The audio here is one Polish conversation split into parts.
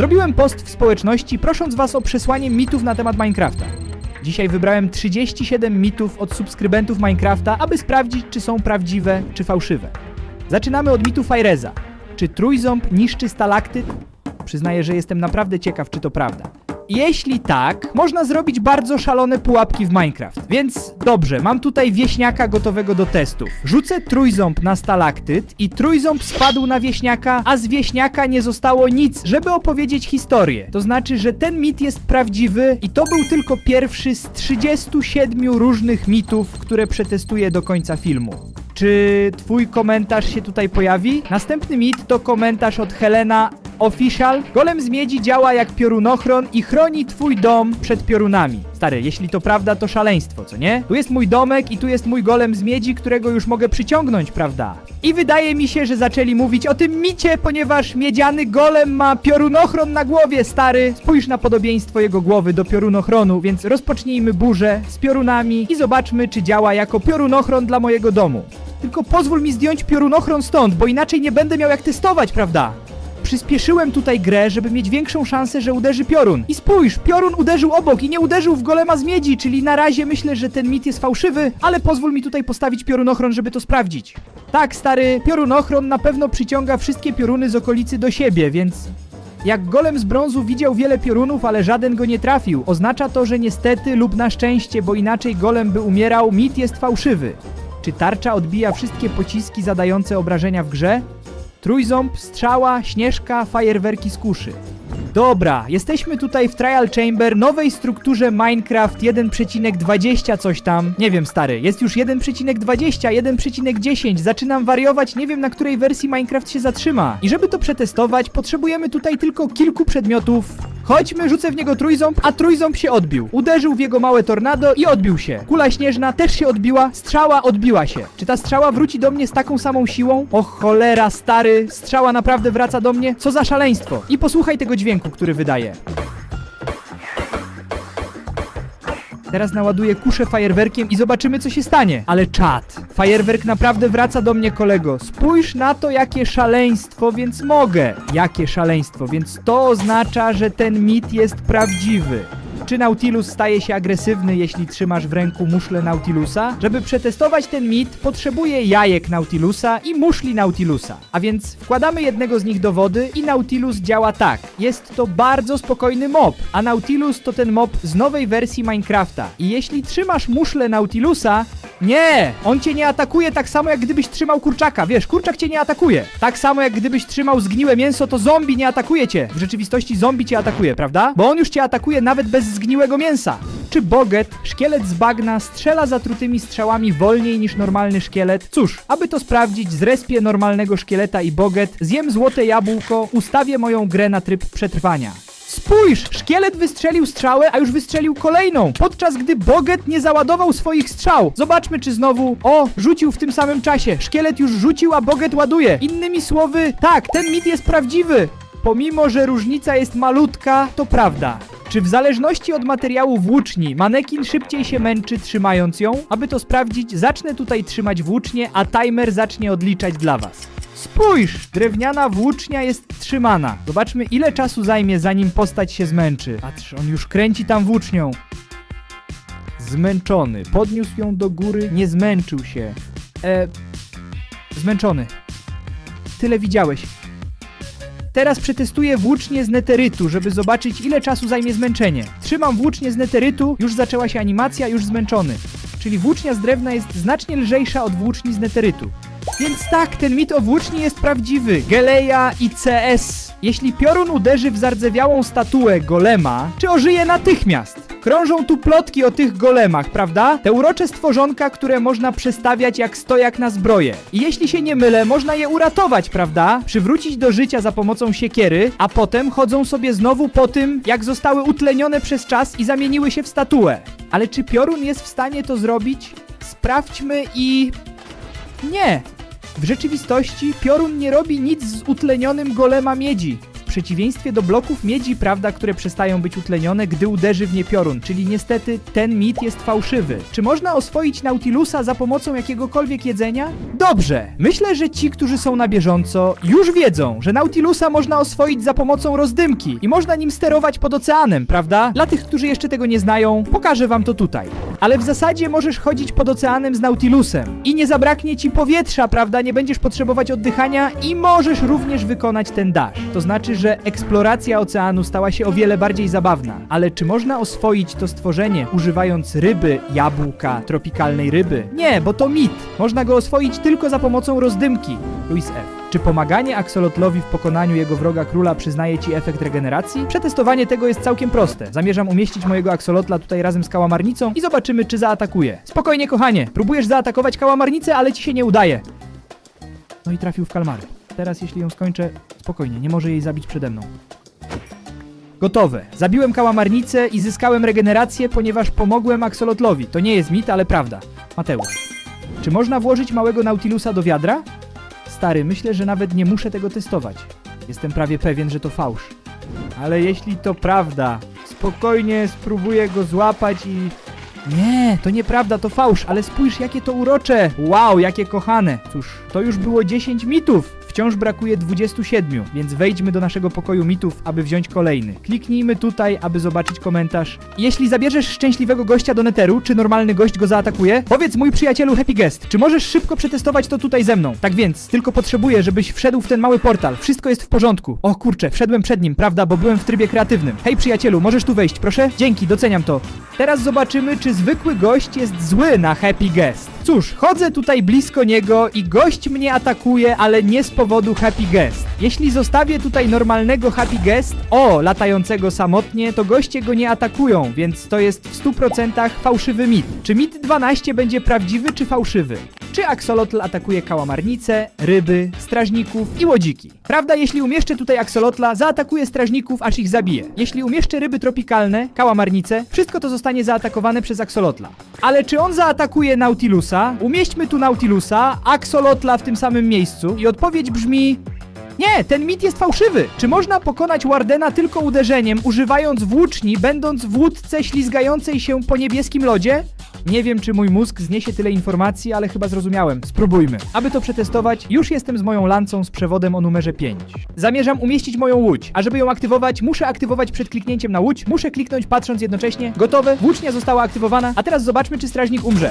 Zrobiłem post w społeczności prosząc was o przesłanie mitów na temat Minecrafta. Dzisiaj wybrałem 37 mitów od subskrybentów Minecrafta, aby sprawdzić, czy są prawdziwe, czy fałszywe. Zaczynamy od mitu Fireza. Czy trójząb niszczy stalaktyt? Przyznaję, że jestem naprawdę ciekaw, czy to prawda. Jeśli tak, można zrobić bardzo szalone pułapki w Minecraft. Więc dobrze, mam tutaj wieśniaka gotowego do testów. Rzucę trójząb na stalaktyt i trójząb spadł na wieśniaka, a z wieśniaka nie zostało nic, żeby opowiedzieć historię. To znaczy, że ten mit jest prawdziwy i to był tylko pierwszy z 37 różnych mitów, które przetestuję do końca filmu. Czy twój komentarz się tutaj pojawi? Następny mit to komentarz od Helena Official. Golem z miedzi działa jak piorunochron i chroni twój dom przed piorunami. Stary, jeśli to prawda, to szaleństwo, co nie? Tu jest mój domek i tu jest mój golem z miedzi, którego już mogę przyciągnąć, prawda? I wydaje mi się, że zaczęli mówić o tym micie, ponieważ miedziany golem ma piorunochron na głowie, stary. Spójrz na podobieństwo jego głowy do piorunochronu, więc rozpocznijmy burzę z piorunami i zobaczmy, czy działa jako piorunochron dla mojego domu. Tylko pozwól mi zdjąć piorunochron stąd, bo inaczej nie będę miał jak testować, prawda? Przyspieszyłem tutaj grę, żeby mieć większą szansę, że uderzy piorun. I spójrz, piorun uderzył obok i nie uderzył w golema z miedzi, czyli na razie myślę, że ten mit jest fałszywy, ale pozwól mi tutaj postawić piorunochron, żeby to sprawdzić. Tak, stary, piorunochron na pewno przyciąga wszystkie pioruny z okolicy do siebie, więc jak golem z brązu widział wiele piorunów, ale żaden go nie trafił, oznacza to, że niestety lub na szczęście, bo inaczej golem by umierał, mit jest fałszywy. Czy tarcza odbija wszystkie pociski zadające obrażenia w grze? Trójząb, strzała, śnieżka, fajerwerki z kuszy. Dobra, jesteśmy tutaj w Trial Chamber, nowej strukturze Minecraft 1,20 coś tam. Nie wiem, stary, jest już 1,20, 1,10. Zaczynam wariować, nie wiem na której wersji Minecraft się zatrzyma. I żeby to przetestować, potrzebujemy tutaj tylko kilku przedmiotów. Chodźmy, rzucę w niego trójząb, a trójząb się odbił. Uderzył w jego małe tornado i odbił się. Kula śnieżna też się odbiła, strzała odbiła się. Czy ta strzała wróci do mnie z taką samą siłą? O cholera, stary, strzała naprawdę wraca do mnie? Co za szaleństwo. I posłuchaj tego dźwięku, który wydaje. Teraz naładuję kuszę fajerwerkiem i zobaczymy co się stanie. Ale czad. Fajerwerk naprawdę wraca do mnie kolego. Spójrz na to jakie szaleństwo, więc mogę. Jakie szaleństwo, więc to oznacza, że ten mit jest prawdziwy. Czy Nautilus staje się agresywny, jeśli trzymasz w ręku muszlę Nautilusa? Żeby przetestować ten mit, potrzebuję jajek Nautilusa i muszli Nautilusa. A więc wkładamy jednego z nich do wody i Nautilus działa tak. Jest to bardzo spokojny mob, a Nautilus to ten mob z nowej wersji Minecrafta. I jeśli trzymasz muszlę Nautilusa, nie! On cię nie atakuje tak samo jak gdybyś trzymał kurczaka. Wiesz, kurczak cię nie atakuje. Tak samo jak gdybyś trzymał zgniłe mięso, to zombie nie atakuje cię. W rzeczywistości zombie cię atakuje, prawda? Bo on już cię atakuje nawet bez zgniłego mięsa. Czy Boget, szkielet z bagna, strzela zatrutymi strzałami wolniej niż normalny szkielet? Cóż, aby to sprawdzić, zrespię normalnego szkieleta i Boget, zjem złote jabłko, ustawię moją grę na tryb przetrwania. Spójrz! Szkielet wystrzelił strzałę, a już wystrzelił kolejną, podczas gdy Boget nie załadował swoich strzał. Zobaczmy, czy znowu... O, rzucił w tym samym czasie. Szkielet już rzucił, a Boget ładuje. Innymi słowy, tak, ten mit jest prawdziwy. Pomimo, że różnica jest malutka, to prawda. Czy w zależności od materiału włóczni manekin szybciej się męczy trzymając ją? Aby to sprawdzić, zacznę tutaj trzymać włócznie, a timer zacznie odliczać dla was. Spójrz! Drewniana włócznia jest trzymana. Zobaczmy, ile czasu zajmie, zanim postać się zmęczy. Patrz, on już kręci tam włócznią. Zmęczony. Podniósł ją do góry, nie zmęczył się. E. Zmęczony. Tyle widziałeś. Teraz przetestuję włócznię z neterytu, żeby zobaczyć ile czasu zajmie zmęczenie. Trzymam włócznię z neterytu, już zaczęła się animacja, już zmęczony. Czyli włócznia z drewna jest znacznie lżejsza od włóczni z neterytu. Więc tak, ten mit o włóczni jest prawdziwy. Geleja i CS. Jeśli piorun uderzy w zardzewiałą statuę golema, czy ożyje natychmiast? Krążą tu plotki o tych golemach, prawda? Te urocze stworzonka, które można przestawiać jak stojak na zbroję. I jeśli się nie mylę, można je uratować, prawda? Przywrócić do życia za pomocą siekiery, a potem chodzą sobie znowu po tym, jak zostały utlenione przez czas i zamieniły się w statuę. Ale czy piorun jest w stanie to zrobić? Sprawdźmy i... Nie! W rzeczywistości piorun nie robi nic z utlenionym golema miedzi. Przeciwieństwie do bloków miedzi, prawda, które przestają być utlenione, gdy uderzy w nie piorun, czyli niestety ten mit jest fałszywy. Czy można oswoić Nautilusa za pomocą jakiegokolwiek jedzenia? Dobrze, myślę, że ci, którzy są na bieżąco, już wiedzą, że Nautilusa można oswoić za pomocą rozdymki i można nim sterować pod oceanem, prawda? Dla tych, którzy jeszcze tego nie znają, pokażę wam to tutaj. Ale w zasadzie możesz chodzić pod oceanem z Nautilusem i nie zabraknie ci powietrza, prawda? Nie będziesz potrzebować oddychania i możesz również wykonać ten dash. To znaczy, że eksploracja oceanu stała się o wiele bardziej zabawna. Ale czy można oswoić to stworzenie używając ryby, jabłka, tropikalnej ryby? Nie, bo to mit. Można go oswoić tylko za pomocą rozdymki. Luis F. Czy pomaganie Axolotlowi w pokonaniu jego wroga króla przyznaje ci efekt regeneracji? Przetestowanie tego jest całkiem proste. Zamierzam umieścić mojego Axolotla tutaj razem z kałamarnicą i zobaczymy, czy zaatakuje. Spokojnie, kochanie. Próbujesz zaatakować kałamarnicę, ale ci się nie udaje. No i trafił w kalmary. Teraz, jeśli ją skończę, spokojnie, nie może jej zabić przede mną. Gotowe. Zabiłem kałamarnicę i zyskałem regenerację, ponieważ pomogłem Axolotlowi. To nie jest mit, ale prawda. Mateusz. Czy można włożyć małego Nautilusa do wiadra? Stary, myślę, że nawet nie muszę tego testować. Jestem prawie pewien, że to fałsz. Ale jeśli to prawda, spokojnie spróbuję go złapać i... Nie, to nieprawda, to fałsz, ale spójrz jakie to urocze! Wow, jakie kochane! Cóż, to już było 10 mitów! Wciąż brakuje 27, więc wejdźmy do naszego pokoju mitów, aby wziąć kolejny. Kliknijmy tutaj, aby zobaczyć komentarz. Jeśli zabierzesz szczęśliwego gościa do neteru, czy normalny gość go zaatakuje? Powiedz mój przyjacielu Happy Guest, czy możesz szybko przetestować to tutaj ze mną? Tak więc, tylko potrzebuję, żebyś wszedł w ten mały portal. Wszystko jest w porządku. O kurczę, wszedłem przed nim, prawda, bo byłem w trybie kreatywnym. Hej przyjacielu, możesz tu wejść, proszę? Dzięki, doceniam to. Teraz zobaczymy, czy zwykły gość jest zły na Happy Guest. Cóż, chodzę tutaj blisko niego i gość mnie atakuje, ale nie z powodu Happy Guest. Jeśli zostawię tutaj normalnego Happy Guest, o, latającego samotnie, to goście go nie atakują, więc to jest w 100% fałszywy mit. Czy mit 12 będzie prawdziwy czy fałszywy? Czy Axolotl atakuje kałamarnice, ryby, strażników i łodziki? Prawda, jeśli umieszczę tutaj Axolotla, zaatakuje strażników, aż ich zabije. Jeśli umieszczę ryby tropikalne, kałamarnice, wszystko to zostanie zaatakowane przez Axolotla. Ale czy on zaatakuje Nautilusa? Umieśćmy tu Nautilusa, Axolotla w tym samym miejscu i odpowiedź brzmi... Nie, ten mit jest fałszywy. Czy można pokonać Wardena tylko uderzeniem, używając włóczni, będąc w łódce ślizgającej się po niebieskim lodzie? Nie wiem, czy mój mózg zniesie tyle informacji, ale chyba zrozumiałem. Spróbujmy. Aby to przetestować, już jestem z moją lancą z przewodem o numerze 5. Zamierzam umieścić moją łódź, a żeby ją aktywować, muszę aktywować przed kliknięciem na łódź, muszę kliknąć patrząc jednocześnie. Gotowe, włócznia została aktywowana, a teraz zobaczmy, czy strażnik umrze.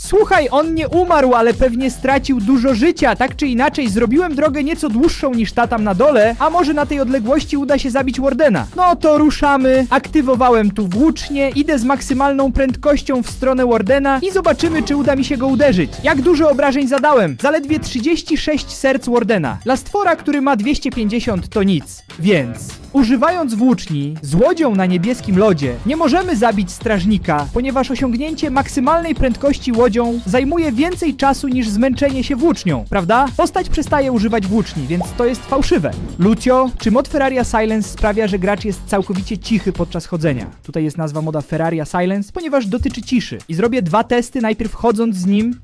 Słuchaj, on nie umarł, ale pewnie stracił dużo życia. Tak czy inaczej, zrobiłem drogę nieco dłuższą niż ta tam na dole, a może na tej odległości uda się zabić Wardena. No to ruszamy. Aktywowałem tu włócznie, idę z maksymalną prędkością w stronę Wardena i zobaczymy, czy uda mi się go uderzyć. Jak dużo obrażeń zadałem? Zaledwie 36 serc Wardena. Dla stwora, który ma 250 to nic. Więc Używając włóczni z łodzią na niebieskim lodzie, nie możemy zabić strażnika, ponieważ osiągnięcie maksymalnej prędkości łodzią zajmuje więcej czasu niż zmęczenie się włócznią, prawda? Postać przestaje używać włóczni, więc to jest fałszywe. Lucio, czy mod Ferraria Silence sprawia, że gracz jest całkowicie cichy podczas chodzenia? Tutaj jest nazwa moda Ferraria Silence, ponieważ dotyczy ciszy. I zrobię dwa testy, najpierw chodząc z nim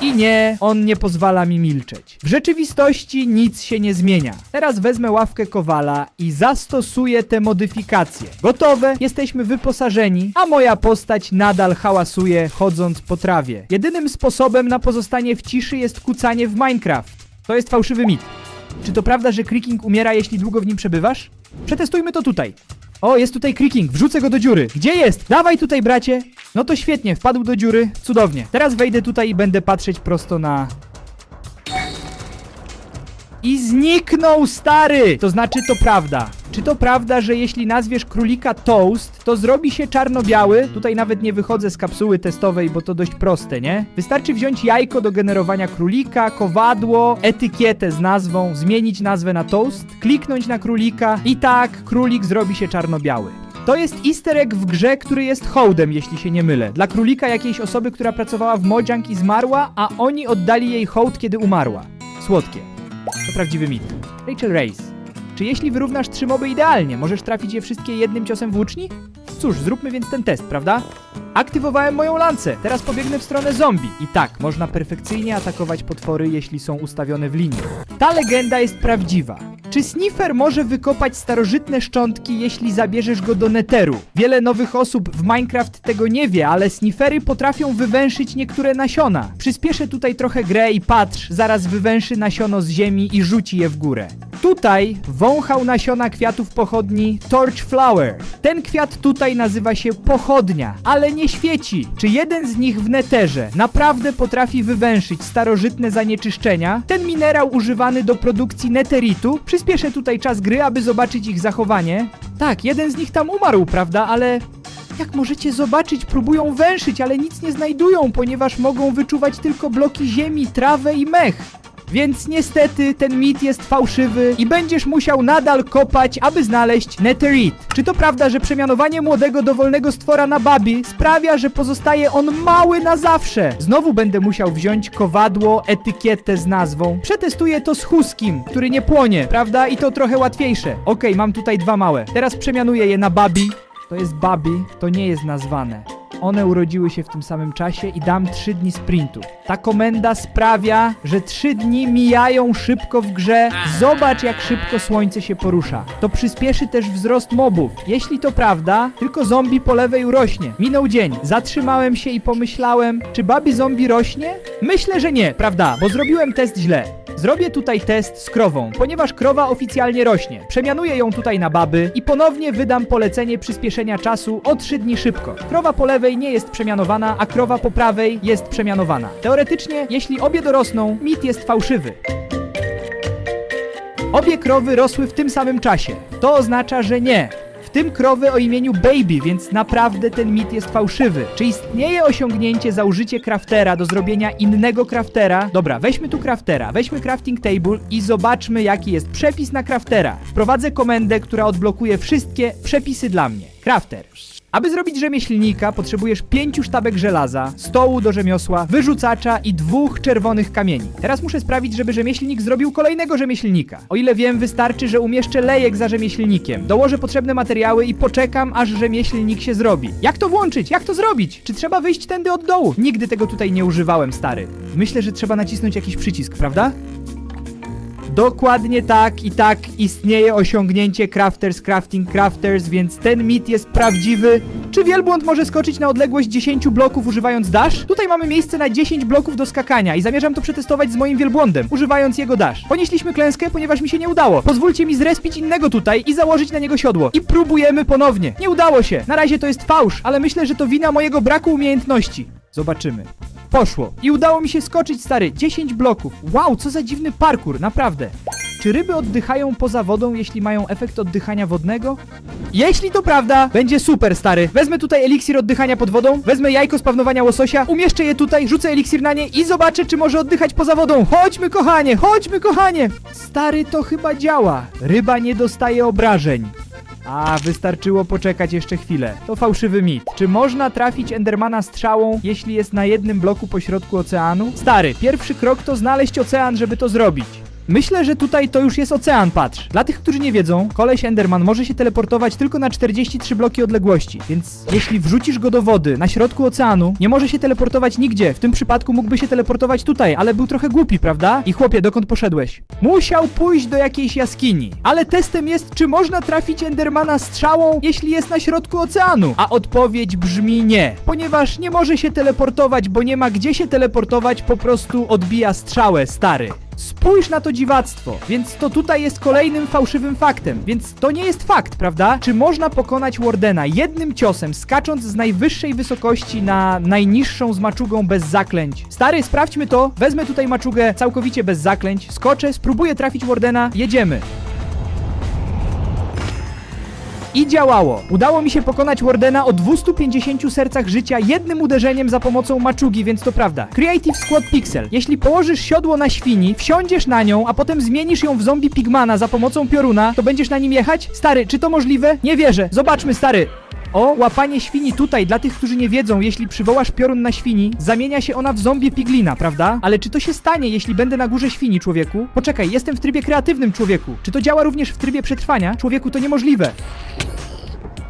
i nie, on nie pozwala mi milczeć. W rzeczywistości nic się nie zmienia. Teraz wezmę ławkę kowala i zastosuję te modyfikacje. Gotowe, jesteśmy wyposażeni, a moja postać nadal hałasuje chodząc po trawie. Jedynym sposobem na pozostanie w ciszy jest kucanie w Minecraft. To jest fałszywy mit. Czy to prawda, że Creaking umiera, jeśli długo w nim przebywasz? Przetestujmy to tutaj. O, jest tutaj Creaking, wrzucę go do dziury. Gdzie jest? Dawaj tutaj, bracie. No to świetnie, wpadł do dziury, cudownie. Teraz wejdę tutaj i będę patrzeć prosto na... I zniknął stary! To znaczy to prawda. Czy to prawda, że jeśli nazwiesz królika Toast, to zrobi się czarno-biały? Tutaj nawet nie wychodzę z kapsuły testowej, bo to dość proste, nie? Wystarczy wziąć jajko do generowania królika, kowadło, etykietę z nazwą, zmienić nazwę na Toast, kliknąć na królika i tak królik zrobi się czarno-biały. To jest easter egg w grze, który jest hołdem, jeśli się nie mylę. Dla królika jakiejś osoby, która pracowała w Mojang i zmarła, a oni oddali jej hołd, kiedy umarła. Słodkie. To prawdziwy mit. Rachel Race. Czy jeśli wyrównasz trzy moby idealnie, możesz trafić je wszystkie jednym ciosem włóczni? Cóż, zróbmy więc ten test, prawda? Aktywowałem moją lancę, teraz pobiegnę w stronę zombie. I tak, można perfekcyjnie atakować potwory, jeśli są ustawione w linii. Ta legenda jest prawdziwa. Czy Sniffer może wykopać starożytne szczątki, jeśli zabierzesz go do Netheru? Wiele nowych osób w Minecraft tego nie wie, ale Sniffery potrafią wywęszyć niektóre nasiona. Przyspieszę tutaj trochę grę i patrz, zaraz wywęszy nasiono z ziemi i rzuci je w górę. Tutaj wąchał nasiona kwiatów pochodni Torch Flower. Ten kwiat tutaj nazywa się pochodnia, ale nie świeci. Czy jeden z nich w neterze naprawdę potrafi wywęszyć starożytne zanieczyszczenia? Ten minerał używany do produkcji neteritu? Przyspieszę tutaj czas gry, aby zobaczyć ich zachowanie. Tak, jeden z nich tam umarł, prawda, ale jak możecie zobaczyć, próbują węszyć, ale nic nie znajdują, ponieważ mogą wyczuwać tylko bloki ziemi, trawę i mech. Więc niestety ten mit jest fałszywy i będziesz musiał nadal kopać, aby znaleźć Netherite. Czy to prawda, że przemianowanie młodego dowolnego stwora na babi sprawia, że pozostaje on mały na zawsze? Znowu będę musiał wziąć kowadło, etykietę z nazwą. Przetestuję to z huskim, który nie płonie, prawda? I to trochę łatwiejsze. Okej, mam tutaj dwa małe. Teraz przemianuję je na babi. To jest babi, to nie jest nazwane. One urodziły się w tym samym czasie i dam 3 dni sprintu. Ta komenda sprawia, że 3 dni mijają szybko w grze. Zobacz, jak szybko słońce się porusza. To przyspieszy też wzrost mobów. Jeśli to prawda, tylko zombie po lewej urośnie. Minął dzień. Zatrzymałem się i pomyślałem, czy babi zombie rośnie? Myślę, że nie, prawda, bo zrobiłem test źle. Zrobię tutaj test z krową, ponieważ krowa oficjalnie rośnie. Przemianuję ją tutaj na baby i ponownie wydam polecenie przyspieszenia czasu o 3 dni szybko. Krowa po lewej nie jest przemianowana, a krowa po prawej jest przemianowana. Teoretycznie, jeśli obie dorosną, mit jest fałszywy. Obie krowy rosły w tym samym czasie. To oznacza, że nie. W tym krowy o imieniu Baby, więc naprawdę ten mit jest fałszywy. Czy istnieje osiągnięcie za użycie craftera do zrobienia innego craftera? Dobra, weźmy tu craftera, weźmy crafting table i zobaczmy jaki jest przepis na craftera. Wprowadzę komendę, która odblokuje wszystkie przepisy dla mnie. Crafter. Aby zrobić rzemieślnika, potrzebujesz pięciu sztabek żelaza, stołu do rzemiosła, wyrzucacza i dwóch czerwonych kamieni. Teraz muszę sprawić, żeby rzemieślnik zrobił kolejnego rzemieślnika. O ile wiem, wystarczy, że umieszczę lejek za rzemieślnikiem. Dołożę potrzebne materiały i poczekam, aż rzemieślnik się zrobi. Jak to włączyć? Jak to zrobić? Czy trzeba wyjść tędy od dołu? Nigdy tego tutaj nie używałem, stary. Myślę, że trzeba nacisnąć jakiś przycisk, prawda? Dokładnie tak i tak istnieje osiągnięcie Crafters Crafting Crafters, więc ten mit jest prawdziwy. Czy wielbłąd może skoczyć na odległość 10 bloków używając dash? Tutaj mamy miejsce na 10 bloków do skakania i zamierzam to przetestować z moim wielbłądem, używając jego dash. Ponieśliśmy klęskę, ponieważ mi się nie udało. Pozwólcie mi zrespić innego tutaj i założyć na niego siodło. I próbujemy ponownie. Nie udało się. Na razie to jest fałsz, ale myślę, że to wina mojego braku umiejętności. Zobaczymy. Poszło. I udało mi się skoczyć, stary. 10 bloków. Wow, co za dziwny parkour, naprawdę. Czy ryby oddychają poza wodą, jeśli mają efekt oddychania wodnego? Jeśli to prawda, będzie super, stary. Wezmę tutaj eliksir oddychania pod wodą, wezmę jajko spawnowania łososia, umieszczę je tutaj, rzucę eliksir na nie i zobaczę, czy może oddychać poza wodą. Chodźmy, kochanie, chodźmy, kochanie. Stary, to chyba działa. Ryba nie dostaje obrażeń. A, wystarczyło poczekać jeszcze chwilę. To fałszywy mit. Czy można trafić Endermana strzałą, jeśli jest na jednym bloku pośrodku oceanu? Stary, pierwszy krok to znaleźć ocean, żeby to zrobić. Myślę, że tutaj to już jest ocean, patrz. Dla tych, którzy nie wiedzą, koleś Enderman może się teleportować tylko na 43 bloki odległości, więc jeśli wrzucisz go do wody na środku oceanu, nie może się teleportować nigdzie. W tym przypadku mógłby się teleportować tutaj, ale był trochę głupi, prawda? I chłopie, dokąd poszedłeś? Musiał pójść do jakiejś jaskini. Ale testem jest, czy można trafić Endermana strzałą, jeśli jest na środku oceanu? A odpowiedź brzmi nie, ponieważ nie może się teleportować, bo nie ma gdzie się teleportować, po prostu odbija strzałę, stary. Spójrz na to dziwactwo, więc to tutaj jest kolejnym fałszywym faktem, więc to nie jest fakt, prawda? Czy można pokonać Wardena jednym ciosem, skacząc z najwyższej wysokości na najniższą z maczugą bez zaklęć? Stary, sprawdźmy to, wezmę tutaj maczugę całkowicie bez zaklęć, skoczę, spróbuję trafić Wardena, jedziemy. I działało. Udało mi się pokonać Wardena o 250 sercach życia jednym uderzeniem za pomocą maczugi, więc to prawda. Creative Squad Pixel. Jeśli położysz siodło na świni, wsiądziesz na nią, a potem zmienisz ją w zombie pigmana za pomocą pioruna, to będziesz na nim jechać? Stary, czy to możliwe? Nie wierzę. Zobaczmy, stary. O, łapanie świni tutaj, dla tych, którzy nie wiedzą, jeśli przywołasz piorun na świni, zamienia się ona w zombie piglina, prawda? Ale czy to się stanie, jeśli będę na górze świni, człowieku? Poczekaj, jestem w trybie kreatywnym, człowieku. Czy to działa również w trybie przetrwania? Człowieku, to niemożliwe.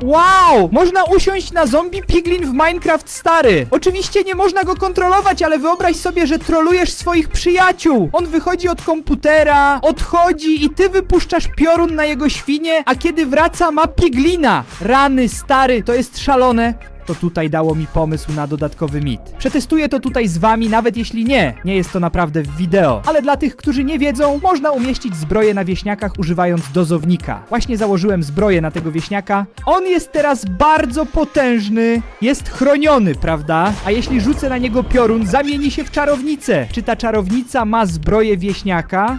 Wow! Można usiąść na zombie piglin w Minecraft stary. Oczywiście nie można go kontrolować, ale wyobraź sobie, że trolujesz swoich przyjaciół. On wychodzi od komputera, odchodzi i ty wypuszczasz piorun na jego świnie, a kiedy wraca ma piglina. Rany stary, to jest szalone. To tutaj dało mi pomysł na dodatkowy mit. Przetestuję to tutaj z wami, nawet jeśli nie, nie jest to naprawdę wideo. Ale dla tych, którzy nie wiedzą, można umieścić zbroję na wieśniakach używając dozownika. Właśnie założyłem zbroję na tego wieśniaka. On jest teraz bardzo potężny, jest chroniony, prawda? A jeśli rzucę na niego piorun, zamieni się w czarownicę. Czy ta czarownica ma zbroję wieśniaka?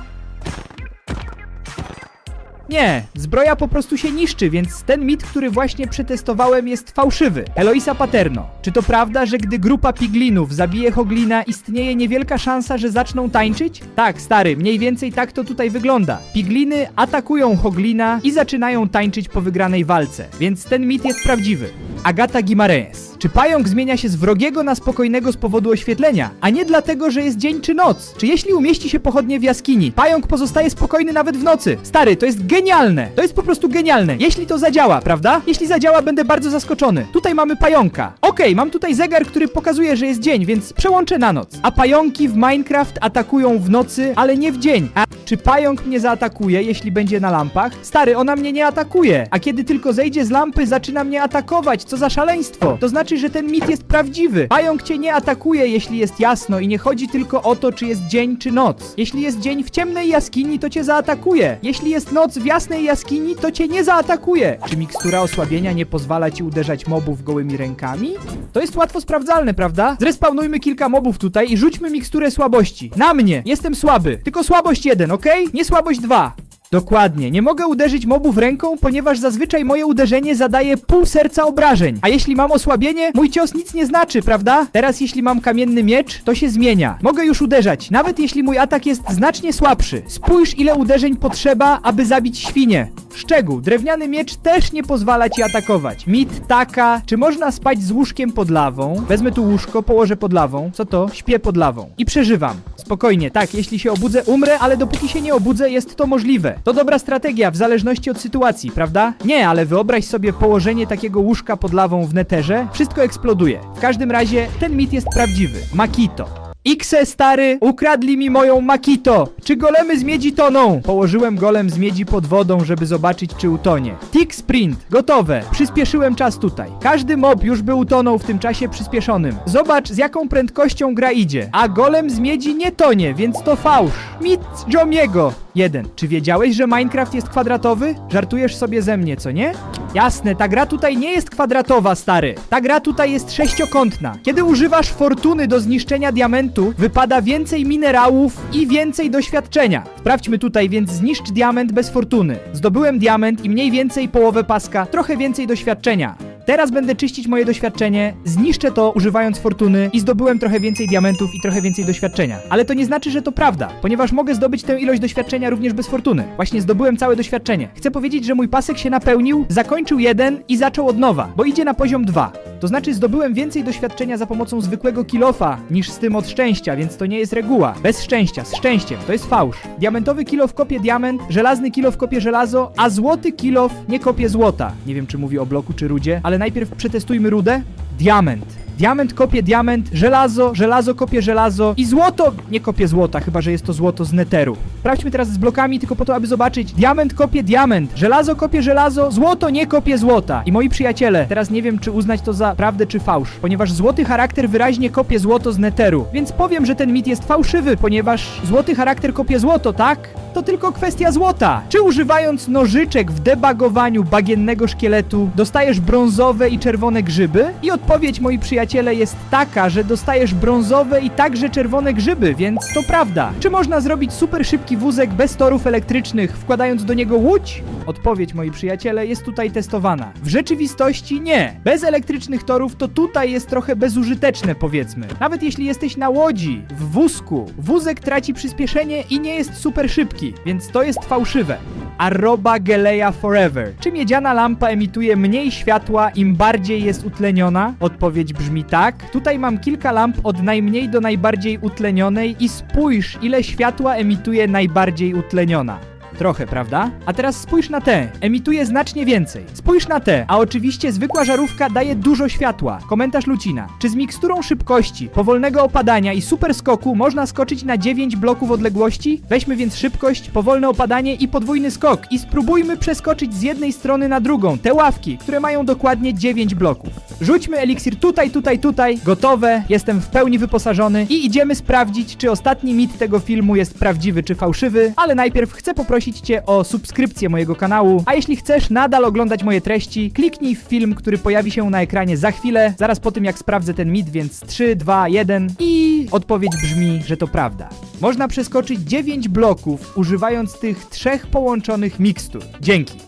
Nie, zbroja po prostu się niszczy, więc ten mit, który właśnie przetestowałem jest fałszywy. Eloisa Paterno, czy to prawda, że gdy grupa piglinów zabije Hoglina, istnieje niewielka szansa, że zaczną tańczyć? Tak, stary, mniej więcej tak to tutaj wygląda. Pigliny atakują Hoglina i zaczynają tańczyć po wygranej walce, więc ten mit jest prawdziwy. Agata Guimarães. Czy pająk zmienia się z wrogiego na spokojnego z powodu oświetlenia, a nie dlatego, że jest dzień czy noc? Czy jeśli umieści się pochodnie w jaskini, pająk pozostaje spokojny nawet w nocy? Stary, to jest genialne! To jest po prostu genialne. Jeśli to zadziała, prawda? Jeśli zadziała, będę bardzo zaskoczony. Tutaj mamy pająka. Okej, mam tutaj zegar, który pokazuje, że jest dzień, więc przełączę na noc. A pająki w Minecraft atakują w nocy, ale nie w dzień. A czy pająk mnie zaatakuje, jeśli będzie na lampach? Stary, ona mnie nie atakuje. A kiedy tylko zejdzie z lampy, zaczyna mnie atakować. Co za szaleństwo. To znaczy, że ten mit jest prawdziwy. Pająk cię nie atakuje, jeśli jest jasno i nie chodzi tylko o to, czy jest dzień czy noc. Jeśli jest dzień w ciemnej jaskini, to cię zaatakuje. Jeśli jest noc w jasnej jaskini, to cię nie zaatakuje. Czy mikstura osłabienia nie pozwala ci uderzać mobów gołymi rękami? To jest łatwo sprawdzalne, prawda? Zrespawnujmy kilka mobów tutaj i rzućmy miksturę słabości. Na mnie! Jestem słaby. Tylko słabość jeden, okej? Nie słabość dwa. Dokładnie. Nie mogę uderzyć mobów ręką, ponieważ zazwyczaj moje uderzenie zadaje pół serca obrażeń. A jeśli mam osłabienie, mój cios nic nie znaczy, prawda? Teraz jeśli mam kamienny miecz, to się zmienia. Mogę już uderzać, nawet jeśli mój atak jest znacznie słabszy. Spójrz ile uderzeń potrzeba, aby zabić świnię. Szczegół, drewniany miecz też nie pozwala ci atakować. Mit taka, czy można spać z łóżkiem pod lawą? Wezmę tu łóżko, położę pod lawą. Co to? Śpię pod lawą. I przeżywam. Spokojnie, tak, jeśli się obudzę, umrę, ale dopóki się nie obudzę, jest to możliwe. To dobra strategia w zależności od sytuacji, prawda? Nie, ale wyobraź sobie położenie takiego łóżka pod lawą w neterze, wszystko eksploduje. W każdym razie, ten mit jest prawdziwy. Makito. Xe stary, ukradli mi moją Makito! Czy golemy z miedzi toną? Położyłem golem z miedzi pod wodą, żeby zobaczyć, czy utonie. Tick sprint, gotowe. Przyspieszyłem czas tutaj. Każdy mob już by utonął w tym czasie przyspieszonym. Zobacz, z jaką prędkością gra idzie. A golem z miedzi nie tonie, więc to fałsz. Mit Jomiego. 1. Czy wiedziałeś, że Minecraft jest kwadratowy? Żartujesz sobie ze mnie, co nie? Jasne, ta gra tutaj nie jest kwadratowa, stary. Ta gra tutaj jest sześciokątna. Kiedy używasz fortuny do zniszczenia diamentu, wypada więcej minerałów i więcej doświadczenia. Sprawdźmy tutaj, więc zniszcz diament bez fortuny. Zdobyłem diament i mniej więcej połowę paska, trochę więcej doświadczenia. Teraz będę czyścić moje doświadczenie, zniszczę to używając fortuny i zdobyłem trochę więcej diamentów i trochę więcej doświadczenia. Ale to nie znaczy, że to prawda, ponieważ mogę zdobyć tę ilość doświadczenia również bez fortuny. Właśnie zdobyłem całe doświadczenie. Chcę powiedzieć, że mój pasek się napełnił, zakończył jeden i zaczął od nowa, bo idzie na poziom 2. To znaczy zdobyłem więcej doświadczenia za pomocą zwykłego kilofa niż z tym od szczęścia, więc to nie jest reguła. Bez szczęścia, z szczęściem, to jest fałsz. Diamentowy kilof kopie diament, żelazny kilof kopie żelazo, a złoty kilof nie kopie złota. Nie wiem, czy mówi o bloku czy rudzie, ale najpierw przetestujmy rudę. Diament. Diament kopie diament, żelazo, żelazo kopie żelazo i złoto nie kopie złota, chyba że jest to złoto z neteru. Sprawdźmy teraz z blokami, tylko po to, aby zobaczyć. Diament kopie diament, żelazo kopie żelazo, złoto nie kopie złota. I moi przyjaciele, teraz nie wiem, czy uznać to za prawdę czy fałsz, ponieważ złoty charakter wyraźnie kopie złoto z neteru. Więc powiem, że ten mit jest fałszywy, ponieważ złoty charakter kopie złoto, tak? To tylko kwestia złota. Czy używając nożyczek w debagowaniu bagiennego szkieletu dostajesz brązowe i czerwone grzyby? I odpowiedź, moi przyjaciele, jest taka, że dostajesz brązowe i także czerwone grzyby, więc to prawda. Czy można zrobić super szybki wózek bez torów elektrycznych, wkładając do niego łódź? Odpowiedź, moi przyjaciele, jest tutaj testowana. W rzeczywistości nie. Bez elektrycznych torów to tutaj jest trochę bezużyteczne, powiedzmy. Nawet jeśli jesteś na łodzi, w wózku, wózek traci przyspieszenie i nie jest super szybki, więc to jest fałszywe. Arroba Geleia Forever. Czy miedziana lampa emituje mniej światła, im bardziej jest utleniona? Odpowiedź brzmi tak. Tutaj mam kilka lamp od najmniej do najbardziej utlenionej i spójrz, ile światła emituje najbardziej utleniona. Trochę, prawda? A teraz spójrz na tę. Emituje znacznie więcej. Spójrz na tę. A oczywiście zwykła żarówka daje dużo światła. Komentarz Lucina. Czy z miksturą szybkości, powolnego opadania i super skoku można skoczyć na 9 bloków odległości? Weźmy więc szybkość, powolne opadanie i podwójny skok i spróbujmy przeskoczyć z jednej strony na drugą. Te ławki, które mają dokładnie 9 bloków. Rzućmy eliksir tutaj, tutaj, tutaj. Gotowe. Jestem w pełni wyposażony i idziemy sprawdzić, czy ostatni mit tego filmu jest prawdziwy czy fałszywy, ale najpierw chcę poprosić Cię o subskrypcję mojego kanału, a jeśli chcesz nadal oglądać moje treści, kliknij w film, który pojawi się na ekranie za chwilę, zaraz po tym jak sprawdzę ten mit, więc 3, 2, 1 i odpowiedź brzmi, że to prawda. Można przeskoczyć 9 bloków używając tych trzech połączonych mikstur. Dzięki.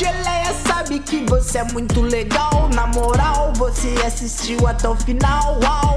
Geleia sabe que você é muito legal. Na moral, você assistiu até o final. Uau!